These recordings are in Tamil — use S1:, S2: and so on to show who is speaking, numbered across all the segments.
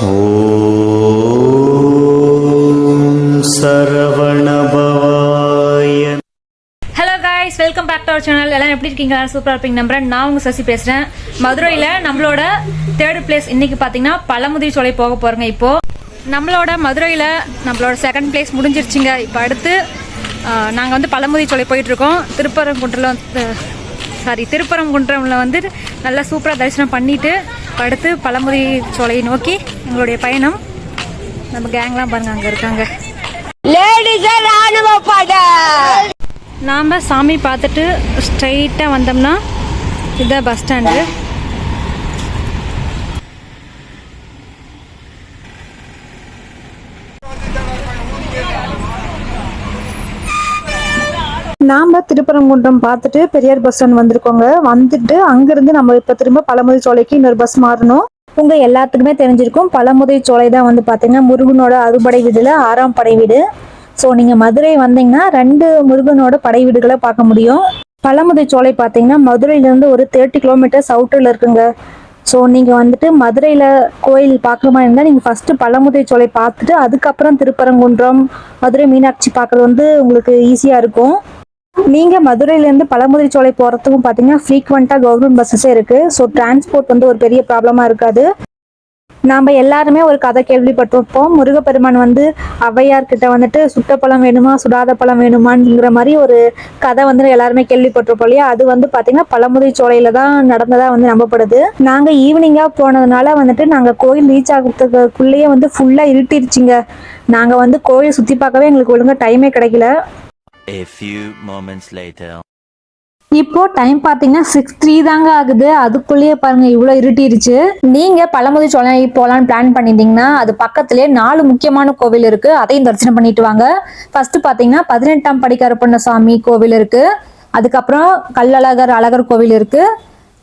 S1: Hello guys welcome back to our channel எல்லாம் எப்படி இருக்கீங்க? சூப்பராக இருப்பீங்க நம்புறேன். நான் உங்கள் சசி பேசுகிறேன் மதுரையில் நம்மளோட தேர்ட் பிளேஸ் இன்னைக்கு பார்த்தீங்கன்னா பழமுதிரி சோலை போக போகிறோங்க இப்போது நம்மளோட மதுரையில் நம்மளோட செகண்ட் பிளேஸ் முடிஞ்சிருச்சுங்க. இப்போ அடுத்து நாங்கள் வந்து பழமுதிரி சோலை போயிட்டுருக்கோம். திருப்பரங்குன்றில் சாரி திருப்பரங்குன்றமில் வந்து நல்லா சூப்பராக தரிசனம் பண்ணிவிட்டு அடுத்து பழமுதி சோலையை நோக்கி எங்களுடைய பயணம். நம்ம கேங்லாம் பாருங்க அங்கே இருக்காங்க. நாம் சாமி பார்த்துட்டு ஸ்ட்ரைட்டாக வந்தோம்னா இதுதான் பஸ் ஸ்டாண்டு
S2: நாம் திருப்பரங்குன்றம் பார்த்துட்டு பெரியார் பஸ் ஸ்டாண்ட் வந்திருக்கோங்க. வந்துட்டு அங்கேருந்து நம்ம இப்போ திரும்ப பழமுதிர் சோலைக்கு இன்னொரு பஸ் மாறணும். உங்கள் எல்லாத்துக்குமே தெரிஞ்சிருக்கும். பழமுதிர் சோலை தான் வந்து பார்த்தீங்கன்னா முருகனோட அறுபடை வீடுல ஆறாம் படை வீடு. ஸோ நீங்கள் மதுரை வந்தீங்கன்னா ரெண்டு முருகனோட படை வீடுகளை பார்க்க முடியும். பழமுதிர் சோலை பார்த்தீங்கன்னா மதுரையிலேருந்து ஒரு தேர்ட்டி கிலோமீட்டர்ஸ் சவுட்டில் இருக்குங்க. ஸோ நீங்கள் வந்துட்டு மதுரையில் கோயில் பார்க்குற இருந்தால் நீங்கள் ஃபஸ்ட்டு பழமுதிரை சோலை பார்த்துட்டு அதுக்கப்புறம் திருப்பரங்குன்றம் மதுரை மீனாட்சி பார்க்குறது வந்து உங்களுக்கு ஈஸியாக இருக்கும். நீங்கள் மதுரையிலேருந்து பழமுதிரை சோலை போகிறதுக்கும் பார்த்தீங்கன்னா ஃப்ரீக்வெண்ட்டாக கவர்மெண்ட் பஸ்ஸஸே இருக்குது ஸோ டிரான்ஸ்போர்ட் வந்து ஒரு பெரிய ப்ராப்ளமாக இருக்காது. நாம் எல்லாருமே ஒரு கதை கேள்விப்பட்டிருப்போம். முருகப்பெருமான் வந்து ஔவையார்கிட்ட வந்துட்டு சுட்ட பழம் வேணுமா? சுடாத பழம் வேணுமாங்கிற மாதிரி ஒரு கதை வந்து எல்லாருமே கேள்விப்பட்டிருப்போம் இல்லையா? அது வந்து பார்த்தீங்கன்னா பழமுதிரை சோலையில தான் நடந்ததாக வந்து நம்பப்படுது. நாங்கள் ஈவினிங்காக போனதுனால வந்துட்டு நாங்கள் கோயில் ரீச் ஆகிறதுக்குள்ளேயே வந்து ஃபுல்லாக இருட்டிருச்சிங்க. நாங்கள் வந்து கோயில் சுற்றி பார்க்கவே எங்களுக்கு ஒழுங்காக டைமே கிடைக்கல.
S3: A few moments later.
S2: இப்போ டைம் பார்த்தீங்கன்னா சிக்ஸ் த்ரீ தாங்க ஆகுது. அதுக்குள்ளேயே பாருங்க இவ்வளோ இருட்டிருச்சு. நீங்க பழமுதி சோழனை போகலான்னு பிளான் பண்ணிட்டீங்கன்னா அது பக்கத்துலேயே நாலு முக்கியமான கோவில் இருக்கு. அதையும் தரிசனம் பண்ணிட்டு வாங்க. ஃபர்ஸ்ட் பார்த்தீங்கன்னா பதினெட்டாம் படி கருப்பண்ணசாமி கோவில் இருக்கு. அதுக்கப்புறம் கல்லழகர் அழகர் கோவில் இருக்கு.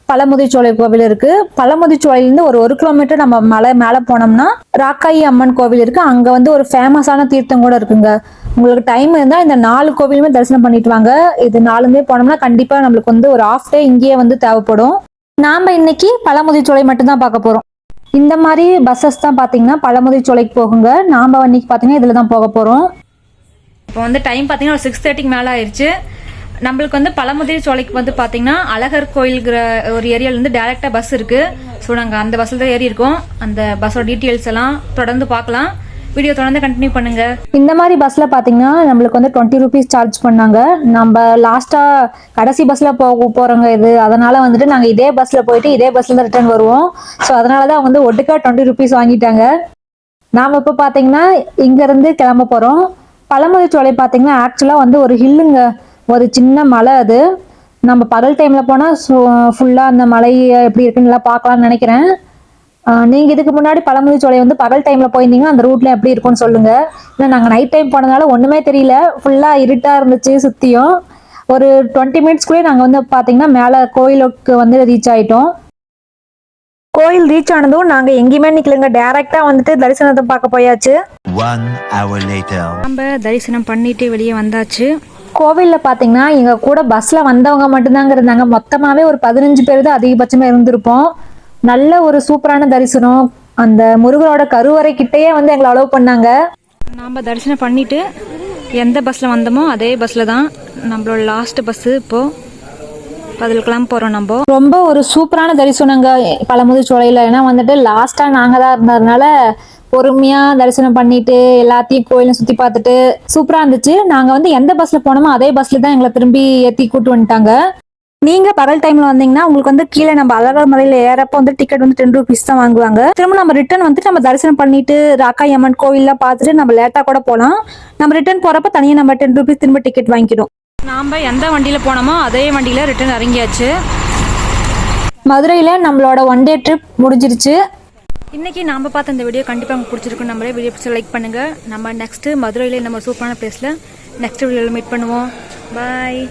S2: பழமுதிர்ச்சோலை கோவில் இருக்கு. பழமுதிர்ச்சோலையிலேருந்து ஒரு ஒரு கிலோமீட்டர் நம்ம மலை மேலே போனோம்னா ராக்காயி அம்மன் கோவில் இருக்கு. அங்க வந்து ஒரு ஃபேமஸான தீர்த்தம் கூட இருக்குங்க. உங்களுக்கு டைம் இருந்தால் இந்த நாலு கோவிலுமே தரிசனம் பண்ணிட்டு வாங்க. இது நாலுமே போனோம்னா கண்டிப்பா நம்மளுக்கு வந்து ஒரு ஆஃப் டே இங்கேயே வந்து தேவைப்படும். நாம இன்னைக்கு பழமுதிர்ச்சோலை மட்டும்தான் பார்க்க போறோம். இந்த மாதிரி பஸ்ஸஸ் தான் பார்த்தீங்கன்னா பழமுதிர்ச்சோலைக்கு போகுங்க. நாம இன்னைக்கு பார்த்தீங்கன்னா இதில் தான் போக போறோம்.
S1: இப்போ வந்து டைம் பார்த்தீங்கன்னா ஒரு சிக்ஸ் தேர்ட்டிக்கு மேலே ஆயிடுச்சு நம்மளுக்கு வந்து பழமுதிரி சோலைக்கு வந்து பார்த்தீங்கன்னா அழகர் கோயில்கிற ஒரு ஏரியாலேருந்து டேரெக்டாக பஸ் இருக்குது ஸோ நாங்கள் அந்த பஸ்ஸில் தான் ஏறி இருக்கோம். அந்த பஸ்ஸோட டீட்டெயில்ஸ் எல்லாம் தொடர்ந்து பார்க்கலாம். வீடியோ தொடர்ந்து கண்டினியூ பண்ணுங்க.
S2: இந்த மாதிரி பஸ்ல பாத்தீங்கன்னா நம்மளுக்கு வந்து டுவெண்ட்டி ருபீஸ் சார்ஜ் பண்ணாங்க. நம்ம லாஸ்டா கடைசி பஸ்ல போக போறோங்க இது. அதனால வந்துட்டு நாங்க இதே பஸ்ல போயிட்டு இதே பஸ்ல தான் ரிட்டர்ன் வருவோம். ஸோ அதனாலதான் வந்து ஒட்டுக்கா டுவெண்ட்டி ருபீஸ் வாங்கிட்டாங்க. நாம இப்ப பாத்தீங்கன்னா இங்க இருந்து கிளம்ப போறோம். பழமுதிர் சோலை பாத்தீங்கன்னா ஆக்சுவலா வந்து ஒரு ஹில்லுங்க ஒரு சின்ன மலை அது. நம்ம பகல் டைம்ல போனா ஃபுல்லா அந்த மலை எப்படி இருக்குன்னு எல்லாம் பார்க்கலாம்னு நினைக்கிறேன். நீங்க இதுக்கு முன்னாடி பழமுதிர் சோலை வந்து பகல் டைம்ல போயிருந்தீங்கன்னா அந்த ரூட்ல எப்படி இருக்கும்னு சொல்லுங்க. ஏன்னா நாங்க நைட் டைம் போனதுனால ஒண்ணுமே தெரியல. ஃபுல்லா இருட்டா இருந்துச்சு சுத்தியும். ஒரு டுவெண்ட்டி மினிட்ஸ்க்குள்ளே நாங்க வந்து பாத்தீங்கன்னா மேல கோயிலுக்கு வந்து ரீச் ஆயிட்டோம். கோயில் ரீச் ஆனதும் நாங்க எங்கேயுமே நிக்கலங்க. டைரக்டா வந்துட்டு தரிசனத்தை பார்க்க போயாச்சு.
S3: One hour later.
S1: நம்ம தரிசனம் பண்ணிட்டு வெளியே வந்தாச்சு.
S2: கோவில்ல பாத்தீங்கன்னா எங்க கூட பஸ்ல வந்தவங்க மட்டும்தாங்க இருந்தாங்க. மொத்தமாவே ஒரு பதினஞ்சு பேர் தான் அதிகபட்சமா இருந்திருப்போம். நல்ல ஒரு சூப்பரான தரிசனம். அந்த முருகனோட கருவறை கிட்டேயே வந்து எங்களை அலோவ் பண்ணாங்க.
S1: நாம் தரிசனம் பண்ணிட்டு எந்த பஸ்ஸில் வந்தோமோ அதே பஸ்ஸில் தான் நம்மளோட லாஸ்ட் பஸ்ஸு இப்போது பதில் கிளம்ப போகிறோம் நம்ம.
S2: ரொம்ப ஒரு சூப்பரான தரிசனங்க பழமுதிர் சோலையில. ஏன்னா வந்துட்டு லாஸ்டா நாங்க தான் இருந்ததுனால பொறுமையா தரிசனம் பண்ணிட்டு எல்லாத்தையும் கோயிலும் சுத்தி பார்த்துட்டு சூப்பரா இருந்துச்சு. நாங்க வந்து எந்த பஸ்ல போனோமோ அதே பஸ்ல தான் எங்களை திரும்பி ஏத்தி கூட்டு வந்துட்டாங்க. நீங்க பகல் டைம்ல வந்தீங்கன்னா உங்களுக்கு வந்து கீழே நம்ம அழகர் மலையில ஏறப்ப வந்து டிக்கெட் வந்து டென் ருபீஸ் தான் வாங்குவாங்க. திரும்ப நம்ம ரிட்டர்ன் வந்துட்டு நம்ம தரிசனம் பண்ணிட்டு ராக்காய் அம்மன் கோயில்லாம் பார்த்துட்டு நம்ம லேட்டா கூட போலாம். நம்ம ரிட்டர்ன் போறப்ப தனியா நம்ம டென் ருபீஸ் திரும்ப டிக்கெட் வாங்கிக்கிறோம்
S1: நாம் எந்த வண்டியில் போனோமோ அதே வண்டியில் ரிட்டர்ன் இறங்கியாச்சு.
S2: மதுரையில நம்மளோட ஒன் டே ட்ரிப் முடிஞ்சிருச்சு.
S1: இன்னைக்கு நாம பார்த்த இந்த வீடியோ கண்டிப்பாக உங்களுக்கு பிடிச்சிருக்கும் நம்மளே வீடியோ பிடிச்சி லைக் பண்ணுங்கள் நம்ம நெக்ஸ்ட்டு மதுரையில் நம்ம சூப்பரான பிளேஸில் நெக்ஸ்ட் வீடியோவில் மீட் பண்ணுவோம். பாய்